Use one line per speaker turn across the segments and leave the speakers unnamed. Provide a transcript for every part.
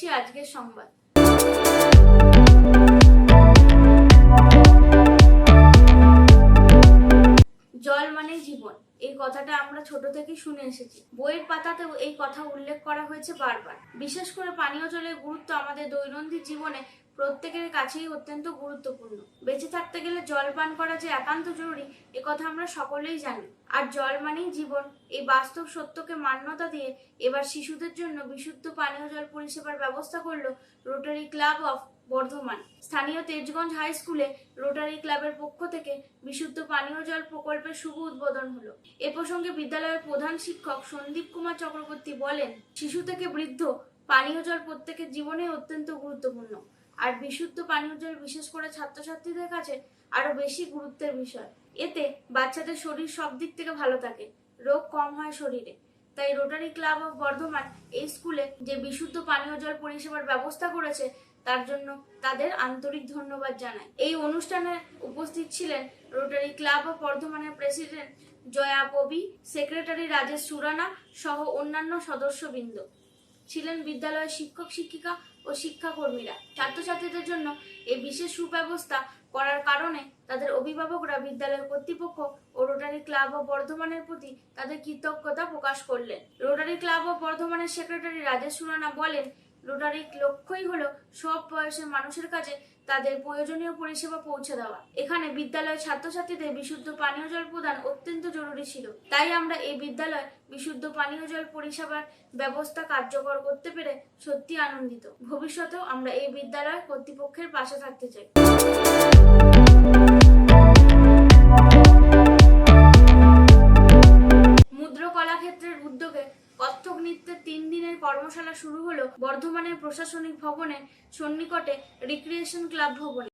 করছি আজকের সংবাদ। জল মানে জীবন, এই কথাটা আমরা ছোট থেকে শুনে এসেছি। বইয়ের পাতাতেও এই কথা উল্লেখ করা হয়েছে বারবার। বিশেষ করে পানীয় জলের গুরুত্ব আমাদের দৈনন্দিন জীবনে প্রত্যেকের কাছেই অত্যন্ত গুরুত্বপূর্ণ। বেঁচে থাকতে গেলে জল পান করা যে একান্ত জরুরি, এ কথা আমরা সকলেই জানি। আর জল মানেই জীবন। এই বাস্তব সত্যকে মান্যতা দিয়ে এবার শিশুদের জন্য বিশুদ্ধ পানীয় জল পরিষেবার ব্যবস্থা করল রোটারি ক্লাব অফ বর্ধমান। স্থানীয় তেজগঞ্জ হাই স্কুলে রোটারি ক্লাবের পক্ষ থেকে বিশুদ্ধ পানীয় জল প্রকল্পের শুভ উদ্বোধন হলো। এ প্রসঙ্গে বিদ্যালয়ের প্রধান শিক্ষক সন্দীপ কুমার চক্রবর্তী বলেন, শিশু থেকে বৃদ্ধ পানীয় জল প্রত্যেকের জীবনে অত্যন্ত গুরুত্বপূর্ণ। আর বিশুদ্ধ পানীয় জল বিশেষ করে ছাত্রছাত্রীদের কাছে আরও বেশি গুরুত্বের বিষয়। এতে বাচ্চাদের শরীর সব দিক থেকে ভালো থাকে। রোগ কম হয় শরীরে। তাই রোটারি ক্লাব অফ বর্ধমান এই স্কুলে যে বিশুদ্ধ পানীয় জল পরিষেবার ব্যবস্থা করেছে, তার জন্য তাদের আন্তরিক ধন্যবাদ জানাই। এই অনুষ্ঠানে উপস্থিত ছিলেন রোটারি ক্লাব অফ বর্ধমানের প্রেসিডেন্ট জয়া কবি সেক্রেটারি রাজেশ সুরানা সহ অন্যান্য সদস্যবৃন্দ। ছিলেন বিদ্যালয়ের শিক্ষক, শিক্ষিকা ও শিক্ষাকর্মীরা। ছাত্রছাত্রীদের জন্য এই বিশেষ সুব্যবস্থা করার কারণে তাদের অভিভাবকরা বিদ্যালয়ের কর্তৃপক্ষ ও রোটারি ক্লাব অফ বর্ধমানের প্রতি তাদের কৃতজ্ঞতা প্রকাশ করলেন। রোটারি ক্লাব অফ বর্ধমানের সেক্রেটারি রাজেশ সুরানা বলেন রোটারি লক্ষ্যই হলো সব বয়সের মানুষের কাছে তাদের প্রয়োজনীয় পরিষেবা পৌঁছে দেওয়া। এখানে বিদ্যালয়ের ছাত্রছাত্রীদের বিশুদ্ধ পানীয় জল প্রদান অত্যন্ত জরুরি ছিল। তাই আমরা এই বিদ্যালয় বিশুদ্ধ পানীয় জল পরিষেবার ব্যবস্থা কার্যকর করতে পেরে সত্যি আনন্দিত। ভবিষ্যতেও আমরা এই বিদ্যালয় কর্তৃপক্ষের পাশে থাকতে চাই। কর্মশালা শুরু হলো বর্ধমানের প্রশাসনিক ভবনে সন্নিকটে রিক্রিয়েশন ক্লাব ভবনে।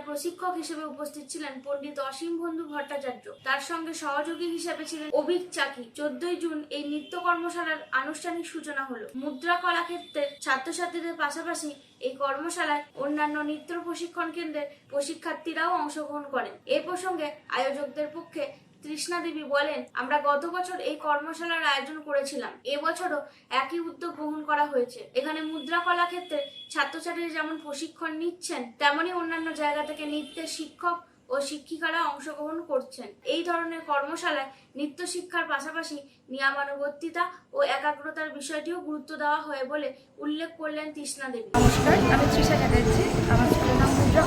কর্মশালায় প্রশিক্ষক হিসেবে উপস্থিত ছিলেন পণ্ডিত অসীম বন্ধু ভট্টাচার্য। তার সঙ্গে সহযোগী হিসেবে ছিলেন অভিক চাকি। চোদ্দই জুন এই নৃত্য কর্মশালার আনুষ্ঠানিক সূচনা হলো। মুদ্রা কলাক্ষেত্রের ছাত্রছাত্রীদের পাশাপাশি এই কর্মশালায় অন্যান্য নৃত্য প্রশিক্ষণ কেন্দ্রের প্রশিক্ষার্থীরাও অংশগ্রহণ করেন। এ প্রসঙ্গে আয়োজকদের পক্ষে তৃষ্ণা দেবী বলেন, আমরা গত বছর এই কর্মশালার আয়োজন করেছিলাম। এবছরও একই উদ্যোগ গ্রহণ করা হয়েছে। এখানে মুদ্রা কলা ক্ষেত্রে ছাত্রছাত্রীরা যেমন প্রশিক্ষণ নিচ্ছেন তেমনই অন্যান্য জায়গা থেকে নৃত্যের শিক্ষক ও শিক্ষিকারা অংশগ্রহণ করছেন। এই ধরনের কর্মশালায় নৃত্য শিক্ষার পাশাপাশি নিয়মানুবর্তিতা ও একাগ্রতার বিষয়টিও গুরুত্ব দেওয়া হয় বলে উল্লেখ করলেন তৃষ্ণা দেবী।
নমস্কার, আমি তৃষা চ্যাটার্জি। আমার স্কুলের নাম মুদ্রা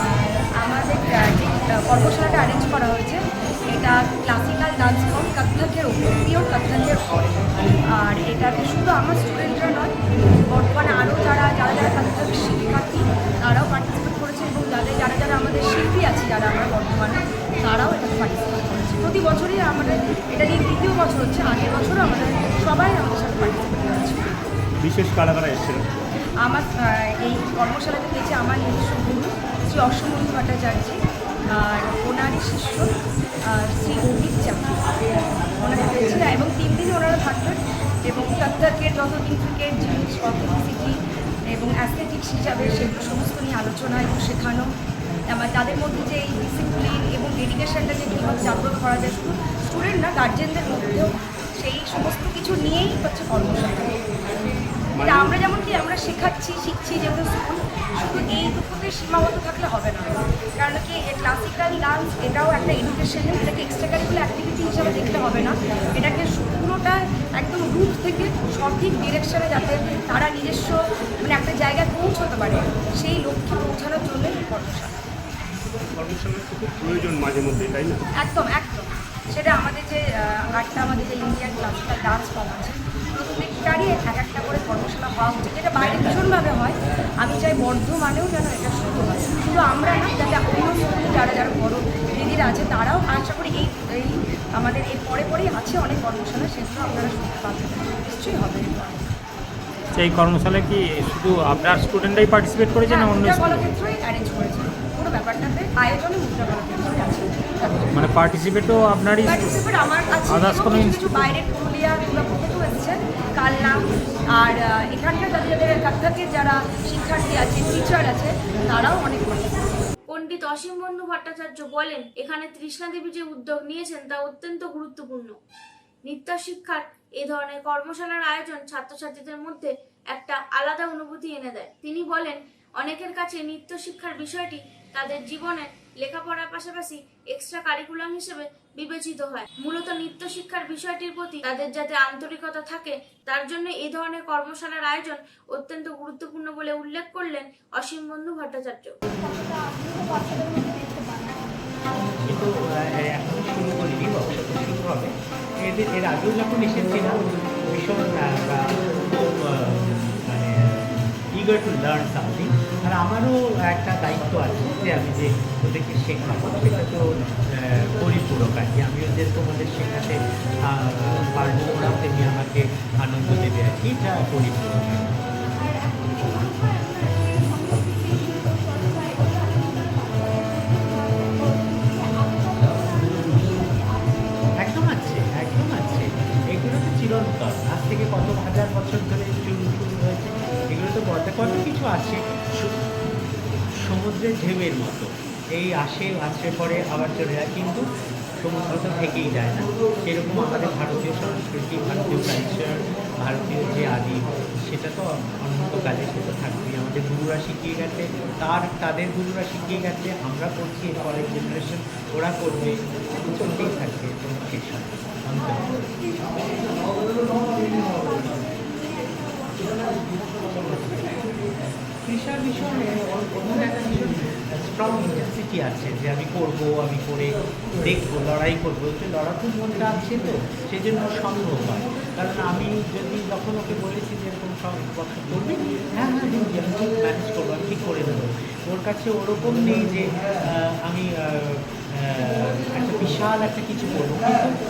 আর আমাদের কর্মশালাটা অ্যারেঞ্জ করা হয়েছে। এটা ক্লাসিক্যাল ডান্স ফর্ম কত্থকের উপর পিওর কত্থকের উপর আর এটাতে শুধু আমার স্টুডেন্টরা নয় বর্তমানে আরও যারা যারা যারা কত্থক শিক্ষার্থী তারাও পার্টিসিপেট করেছে এবং যাদের যারা যারা আমাদের শিল্পী আছে যারা আমরা বর্তমানে তারাও এটাতে পার্টিসিপেট করেছে। প্রতি বছরই আমাদের এটা নিয়ে দ্বিতীয় বছর হচ্ছে আগের বছরও আমাদের সবাই আমাদের সাথে পার্টিসিপেট করেছে।
বিশেষ কারা কারা এসেছিলেন
আমার এই কর্মশালাতে পেয়েছে আমার নিজস্ব গুরু শ্রী অসমন্ধু ভট্টাচার্য। আর ওনারই শিষ্য শ্রী অভিক চাকরি। ওনারা পেয়েছিল এবং তিন দিন ওনারা থাকবেন এবং কত্থকের যত ইন্ট্রিকেট জিনিস অথেন্টিসিটি এবং অ্যাস্থেটিক্স হিসাবে সেগুলো সমস্ত নিয়ে আলোচনা এবং শেখানো। আমার তাদের মধ্যে যে এই ডিসিপ্লিন এবং ডেডিকেশনটা যে কীভাবে জাগ্রত করা যায়, শুধু স্টুডেন্ট না গার্জেনদের মধ্যেও সেই সমস্ত কিছু নিয়েই হচ্ছে কর্মশালা। এটা আমরা যেমন কি আমরা শেখাচ্ছি শিখছি যেমন স্কুল শুধু এই এইটুকুতে সীমাবদ্ধ থাকলে হবে না। কারণ কি ক্লাসিক্যাল ডান্স এটাও একটা এডুকেশন এটাকে এক্সট্রা কারিকুলার অ্যাক্টিভিটি হিসাবে দেখলে হবে না। এটাকে পুরোটা একদম রুট থেকে সঠিক ডিরেকশনে যাতে তারা নিজস্ব মানে একটা জায়গায় পৌঁছতে পারে সেই লক্ষ্যে পৌঁছানোর জন্য এই কর্মশালা।
কর্মশালার খুব প্রয়োজন মাঝে মধ্যে তাই না?
একদম একদম। সেটা আমাদের যে আটটা আমাদের যে ইন্ডিয়ান ক্লাসিক্যাল ডান্স ফর্ম আছে। প্রত্যেকটারই এক একটা করে কর্মশালা হওয়া উচিত যেটা বাইরে ভীষণভাবে হয়। আমি চাই বর্ধমানেও যেন এটা শুরু হয়। শুধু আমরা না যাতে অন্য স্কুলে যারা যারা বড় দিদিরা আছে তারাও আশা করি এই এই আমাদের এর পরে পরেই আছে অনেক কর্মশালা সেগুলো আপনারা শুনতে পাবেন। নিশ্চয়ই হবে।
আচ্ছা এই কর্মশালায় কি শুধু আপনার স্টুডেন্টরাই পার্টিসিপেট করেছে না
হ্যাঁ,
অন্য
মুদ্রা
স্কুল?
অ্যারেঞ্জ করেছে। পুরো ব্যাপারটাতে আয়োজনে মুদ্রা
পার্টিসিপেটও আপনারই
পার্টিসিপেট আমার আছে
Others
এবং
কোনো
কিছু কিছু বাইরের পুরুলিয়া দুর্গাপুর থেকেও এসেছেন কালনা আর এখানকার যাদের যাদের কাত্তাকের যারা শিক্ষার্থী আছে টিচার আছে তারাও অনেক
পণ্ডিত অসীম বন্ধু ভট্টাচার্য বলেন এখানে তৃষ্ণা দেবী যে উদ্যোগ নিয়েছেন তা অত্যন্ত গুরুত্বপূর্ণ। নৃত্য শিক্ষার এই ধরনের কর্মশালার আয়োজন ছাত্রছাত্রীদের মধ্যে একটা আলাদা অনুভূতি এনে দেয়। তিনি বলেন অনেকের কাছে নৃত্য শিক্ষার বিষয়টি তাদের জীবনে লেখাপড়ার পাশাপাশি এক্সট্রা কারিকুলাম হিসেবে বিবেচিত হয়। মূলত নৃত্য শিক্ষার বিষয়টির প্রতি তাদের যাতে আন্তরিকতা থাকে, তার জন্য এই ধরনের কর্মশালার আয়োজন অত্যন্ত গুরুত্বপূর্ণ বলে উল্লেখ করলেন অসীম বন্ধু ভট্টাচার্য।
এর আগেও যখন এসেছিলাম, ভীষণ ইগার টু লার্ন সামথিং আর আমারও একটা দায়িত্ব আছে যে আমি যে ওদেরকে শেখাবো, সেটা তো পরিপূরক আর কি। আমিও ওদের তোমাদের শেখাতে পারব ওরা তেমনি আমাকে আনন্দ দেবে আর কি। এটা পরিপূরক। তো কত কিছু আছে। সমুদ্রের ঢেউয়ের মতো। এই আসে আছড়ে পরে আবার চলে যায়, কিন্তু সমুদ্র তো থেকেই যায় না। সেরকম আমাদের ভারতীয় সংস্কৃতি, ভারতীয় কালচার ভারতীয় যে আদি, সেটা তো অনন্তকালে সেটা থাকবেই। আমাদের গুরুরা শিখিয়ে গেছে, তার, তাদের গুরুরা শিখিয়ে গেছে, আমরা করছি পরের জেনারেশন ওরা করবে চলতেই থাকবে শেষ বিষয়ে কোনো একটা স্ট্রং ইন্টেন্সিটি আছে যে আমি করব, আমি করে দেখব, লড়াই করব। তো লড়াকুর মনটা আছে তো সেই জন্য সম্ভব হয়। কারণ আমি যদি যখন ওকে বলেছি যে এরকম সব করবি হ্যাঁ হ্যাঁ দিদি, আমি ঠিক ম্যানেজ করব, আমি ঠিক করে দেবো ওর কাছে ওরকম নেই যে আমি একটা বিশাল একটা কিছু করব। কিন্তু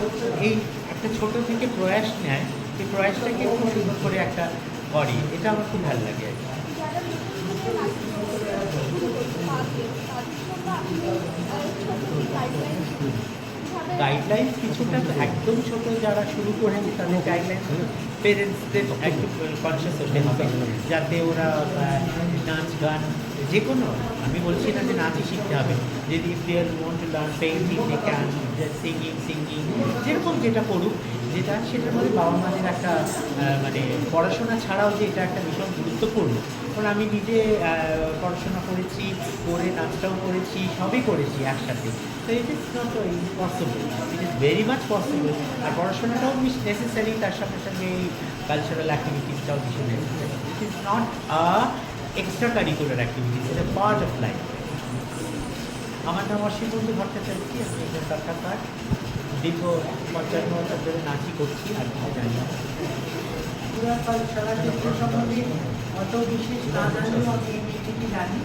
এই একটা ছোট থেকে প্রয়াস নেয় সেই প্রয়াসটাকে খুব সুন্দর করে একটা করে এটা আমার খুব ভালো লাগে। গাইডলাইন কিছুটা একদম ছোট যারা শুরু করেছে তাদের গাইডলাইন পেরেন্টসদের একটু কনসিয়াস হতে হবে, যাতে ওরা নাচ, গান, যে কোনো, আমি বলছি না যে নাচই শিখতে হবে, যদি if there want to learn painting they can singing singing যেরকম যেটা করুক যেটা সেটার মধ্যে বাবা মাদের একটা মানে পড়াশোনা ছাড়াও যে এটা একটা ভীষণ গুরুত্বপূর্ণ। কারণ আমি নিজে পড়াশোনা করেছি করে নাচটাও করেছি, সবই করেছি একসাথে। তো it is not impossible it is very much possible আর পড়াশোনাটাও নেসেসারি তার সঙ্গে সঙ্গে এই কালচারাল অ্যাক্টিভিটিসটাও ভীষণ necessary it is not a extra curricular activities it a part of life আমার নাম অসীম বন্ধু ভট্টাচার্য আমি একজন দীর্ঘ পঞ্চান্ন বছর ধরে নাচই করছি, আর কিছু জানি। না পুরা কলচারাল সম্বন্ধে অত বিশেষ না জানলেও আমি এই মেয়েটিকে জানি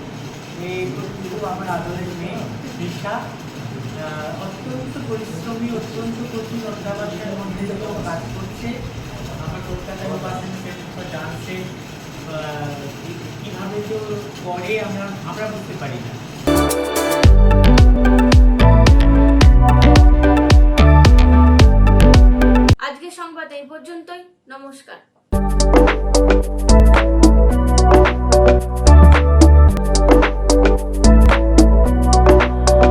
প্রতিদিন আমার আদরের মেয়ে দিশা অত্যন্ত পরিশ্রমী অত্যন্ত কঠিন অধ্যাবাসের মধ্যে দিয়েও কাজ করছে আমার কলকাতায় উপাসন ডান্সে কীভাবে তো করে আমরা আমরা বুঝতে পারি না।
পর্যন্তই নমস্কার।